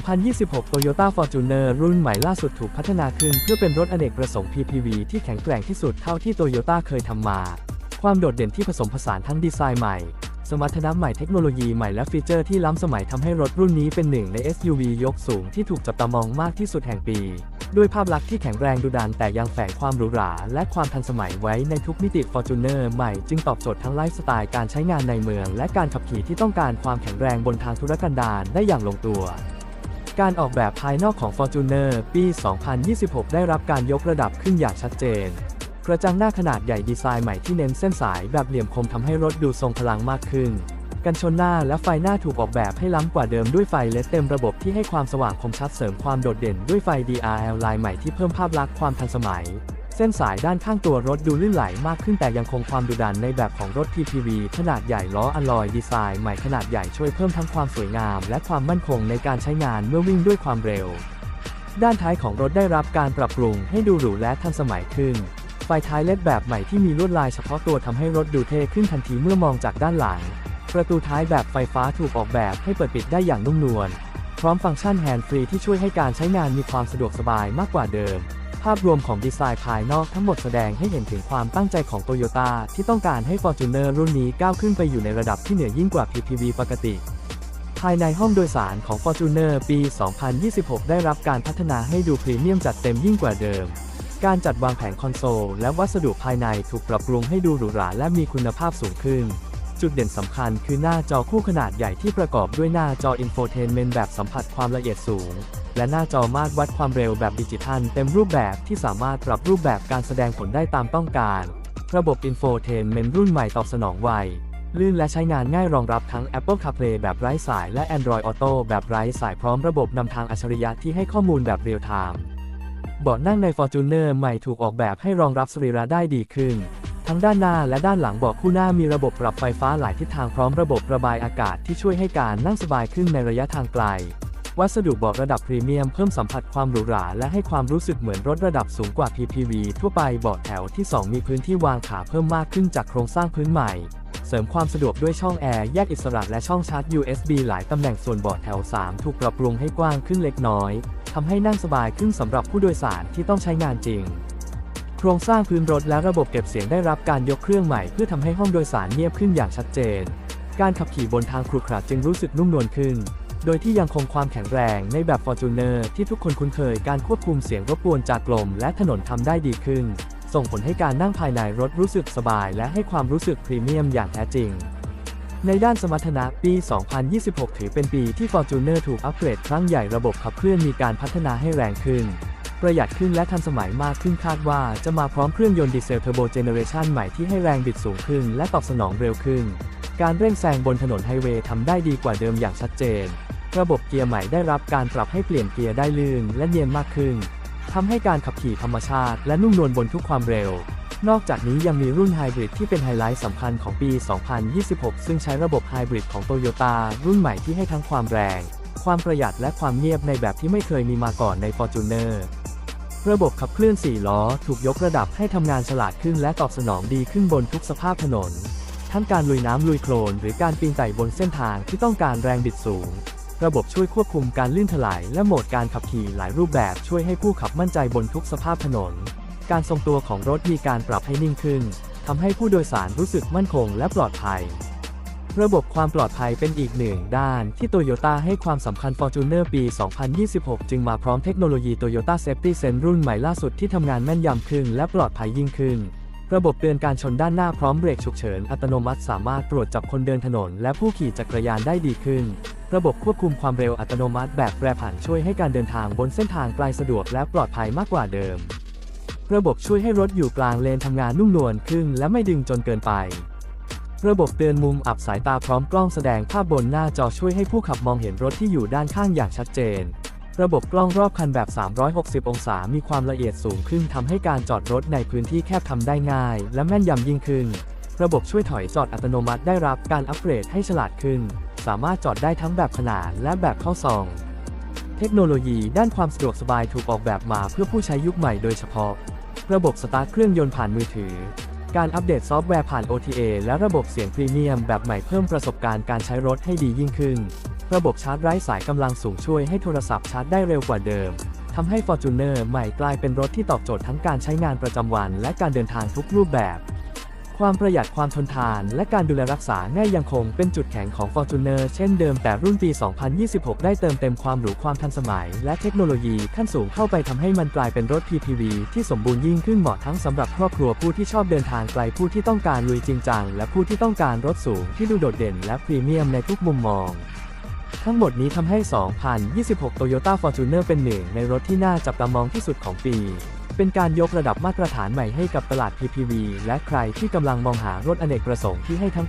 2026 Toyota Fortuner รุ่นใหม่ล่าสุดถูกพัฒนาขึ้น เพื่อเป็นรถอเนกประสงค์ PPV ที่แข็งแกร่งที่สุดเท่าที่ Toyota เคยทำมา ความโดดเด่นที่ผสมผสานทั้งดีไซน์ใหม่ สมรรถนะใหม่เทคโนโลยีใหม่และฟีเจอร์ที่ล้ำสมัยทำให้รถรุ่นนี้เป็นหนึ่งใน SUV ยกสูงที่ถูกจับตามองมากที่สุดแห่งปี ด้วยภาพลักษณ์ที่แข็งแรงดุดันแต่ยังแฝงความหรูหราและความทันสมัยไว้ในทุกมิติ Fortuner ใหม่จึงตอบโจทย์ทั้งไลฟ์สไตล์การใช้งานในเมือง และการขับขี่ที่ต้องการความแข็งแรงบนทางธุรกันดารได้อย่างลงตัว การออกแบบภายนอกของ Fortuner ปี 2026 ได้รับการยกระดับขึ้นอย่างชัดเจน กระจังหน้าขนาดใหญ่ดีไซน์ใหม่ที่เน้นเส้นสายแบบเหลี่ยมคมทำให้รถดูทรงพลังมากขึ้น กันชนหน้าและไฟหน้าถูกออกแบบให้ล้ำกว่าเดิมด้วยไฟเลดเต็มระบบที่ให้ความสว่างคมชัดเสริมความโดดเด่นด้วยไฟ DRL ลายใหม่ที่เพิ่มภาพลักษณ์ความทันสมัย เส้นสายด้านข้างตัวรถดูลื่นไหลมากขึ้นแต่ยังคงความดุดันในแบบของรถ PPV ขนาดใหญ่ล้ออลลอยดีไซน์ใหม่ขนาดใหญ่ช่วยเพิ่มทั้งความสวยงาม และความมั่นคงในการใช้งานเมื่อวิ่งด้วยความเร็ว ด้านท้ายของรถได้รับการปรับปรุงให้ดูหรูและทันสมัยขึ้น ไฟท้ายเล็ดแบบใหม่ที่มีลวดลายเฉพาะตัวทำให้รถดูเท่ขึ้นทันทีเมื่อมองจากด้านหลัง ประตูท้ายแบบไฟฟ้าถูกออกแบบให้เปิดปิดได้อย่างนุ่มนวล พร้อมฟังก์ชันแฮนด์ฟรีที่ช่วยให้การใช้งานมีความสะดวกสบายมากกว่าเดิม ภาพรวมของดีไซน์ภายนอกทั้งหมดแสดงให้เห็นถึงความตั้งใจของโตโยต้าที่ต้องการให้ Fortuner รุ่นนี้ก้าวขึ้นไปอยู่ในระดับที่เหนือยิ่งกว่า PPV ปกติ ภายในห้องโดยสารของ Fortuner ปี 2026 ได้รับการพัฒนาให้ดูพรีเมียมจัดเต็มยิ่งกว่าเดิม การจัดวางแผงคอนโซลและวัสดุภายในถูกปรับปรุงให้ดูหรูหราและมีคุณภาพสูงขึ้น จุดเด่นสำคัญคือหน้าจอคู่ขนาดใหญ่ที่ประกอบด้วยหน้าจออินโฟเทนเมนต์แบบสัมผัสความละเอียดสูง และหน้าจอมาตรวัดความเร็วแบบดิจิทัลเต็มรูปแบบที่สามารถปรับรูปแบบการแสดงผลได้ตามต้องการ ระบบอินโฟเทนเมนต์รุ่นใหม่ตอบสนองไว ลื่นและใช้งานง่ายรองรับทั้ง Apple CarPlay แบบไร้สาย และ Android Auto แบบไร้สายพร้อมระบบนำทางอัจฉริยะที่ให้ข้อมูลแบบเรียลไทม์เบาะนั่งใน Fortuner ใหม่ถูกออกแบบให้รองรับสรีระได้ดีขึ้น ทั้งด้านหน้าและด้านหลังเบาะคู่หน้ามีระบบปรับไฟฟ้าหลายทิศทางพร้อมระบบระบายอากาศที่ช่วยให้การนั่งสบายขึ้นในระยะทางไกล วัสดุเบาะระดับพรีเมียมเพิ่มสัมผัสความหรูหราและให้ความรู้สึกเหมือนรถระดับสูงกว่า PPV ทั่วไปเบาะแถวที่ 2 มีพื้นที่วางขาเพิ่มมากขึ้นจากโครงสร้างพื้นใหม่ เสริมความสะดวกด้วยช่องแอร์แยกอิสระและช่องชาร์จ USB หลายตำแหน่งส่วนเบาะแถว 3 ถูกปรับปรุงให้กว้างขึ้นเล็กน้อยทำให้นั่งสบายขึ้นสำหรับผู้โดยสารที่ต้องใช้งานจริงโครงสร้างพื้นรถและระบบเก็บเสียงได้รับการยกเครื่องใหม่เพื่อทำให้ห้องโดยสารเงียบขึ้นอย่างชัดเจน การขับขี่บนทางครุขระจึงรู้สึกนุ่มนวลขึ้น โดยที่ยังคงความแข็งแรงในแบบ Fortuner ที่ทุกคนคุ้นเคยการควบคุมเสียงรบกวนจากลมและถนนทำได้ดีขึ้น ส่งผลให้การนั่งภายในรถรู้สึกสบาย และให้ความรู้สึกพรีเมียมอย่างแท้จริง ในด้านสมรรถนะปี 2026 ถือเป็นปีที่ Fortuner ถูกอัปเกรดครั้งใหญ่ระบบขับเคลื่อนมีการพัฒนาให้แรงขึ้น ประหยัดขึ้นและทันสมัยมากขึ้นคาดว่าจะมาพร้อมเครื่องยนต์ดีเซลเทอร์โบเจเนเรชันใหม่ที่ให้แรงบิดสูงขึ้น และตอบสนองเร็วขึ้นการเร่งแซงบนถนนไฮเวย์ทำได้ดีกว่าเดิมอย่างชัดเจน ระบบเกียร์ใหม่ได้รับการปรับให้เปลี่ยนเกียร์ได้ลื่นและเนียนมากขึ้นทำให้การขับขี่ธรรมชาติและนุ่มนวลบนทุกความเร็ว นอกจากนี้ยังมีรุ่นไฮบริดที่เป็นไฮไลท์สำคัญของปี 2026 ซึ่งใช้ระบบไฮบริดของโตโยต้ารุ่นใหม่ที่ให้ทั้งความแรง ความประหยัดและความเงียบในแบบที่ไม่เคยมีมาก่อนใน Fortuner ระบบขับเคลื่อน 4 ล้อ ถูกยกระดับให้ทำงานฉลาดขึ้นและตอบสนองดีขึ้นบนทุกสภาพถนน ทั้งการลุยน้ำลุยโคลนหรือการปีนไต่บนเส้นทางที่ต้องการแรงบิดสูง ระบบช่วยควบคุมการลื่นถลายและโหมดการขับขี่หลายรูปแบบช่วยให้ผู้ขับมั่นใจบนทุกสภาพถนน การทรงตัวของรถมีการปรับให้นิ่งขึ้นทำให้ผู้โดยสารรู้สึกมั่นคงและปลอดภัย ระบบความปลอดภัยเป็นอีกหนึ่งด้านที่โตโยต้าให้ความสำคัญ Fortuner ปี 2026 จึงมาพร้อมเทคโนโลยี Toyota Safety Sense รุ่นใหม่ล่าสุดที่ทำงานแม่นยำขึ้นและปลอดภัยยิ่งขึ้นระบบเตือนการชนด้านหน้าพร้อมเบรกฉุกเฉินอัตโนมัติสามารถตรวจจับคนเดินถนน และผู้ขี่จักรยานได้ดีขึ้น ระบบควบคุมความเร็วอัตโนมัติแบบแปรผันช่วยให้การเดินทางบนเส้นทางไกลสะดวกและปลอดภัยมากกว่าเดิม ระบบช่วยให้รถอยู่กลางเลนทำงานนุ่มนวลขึ้นและไม่ดึงจนเกินไป ระบบเตือนมุมอับสายตาพร้อมกล้องแสดงภาพบนหน้าจอช่วยให้ผู้ขับมองเห็นรถที่อยู่ด้านข้างอย่างชัดเจน ระบบกล้องรอบคันแบบ 360 องศา มีความละเอียดสูงขึ้นทำให้การจอดรถในพื้นที่แคบทำได้ง่าย และแม่นยำยิ่งขึ้น ระบบช่วยถอยจอดอัตโนมัติได้รับการอัปเกรดให้ฉลาดขึ้น สามารถจอดได้ทั้งแบบขนานและแบบเข้าซอง เทคโนโลยีด้านความสะดวกสบายถูกออกแบบมาเพื่อผู้ใช้ยุคใหม่โดยเฉพาะ ระบบสตาร์ทเครื่องยนต์ผ่านมือถือ การอัปเดตซอฟต์แวร์ผ่าน OTA และระบบเสียงพรีเมียมแบบใหม่เพิ่มประสบการณ์การใช้รถให้ดียิ่งขึ้น ระบบชาร์จไร้สายกำลังสูงช่วยให้โทรศัพท์ชาร์จได้เร็วกว่าเดิมทำให้ Fortuner ใหม่กลายเป็นรถที่ตอบโจทย์ทั้งการใช้งานประจำวัน และการเดินทางทุกรูปแบบ ความประหยัดความทนทาน และการดูแลรักษาง่ายยังคงเป็นจุดแข็งของ Fortuner เช่นเดิมแต่รุ่นปี 2026 ได้เติมเต็มความหรูความทันสมัย และเทคโนโลยีขั้นสูงเข้าไปทำให้มันกลายเป็นรถ PPV ที่สมบูรณ์ยิ่งขึ้นเหมาะทั้งสำหรับครอบครัวผู้ที่ชอบเดินทางไกลผู้ที่ต้องการลุยจริงจังและผู้ที่ต้องการรถสูงที่ดูโดดเด่น และพรีเมียมในทุกมุมมองทั้งหมดนี้ทำให้ 2026 Toyota Fortuner เป็นหนึ่งในรถที่น่าจับตามองที่สุดของปี เป็นการยกระดับมาตรฐานใหม่ให้กับตลาด PPV และใครที่กำลังมองหารถอเนกประสงค์ที่ให้ทั้ง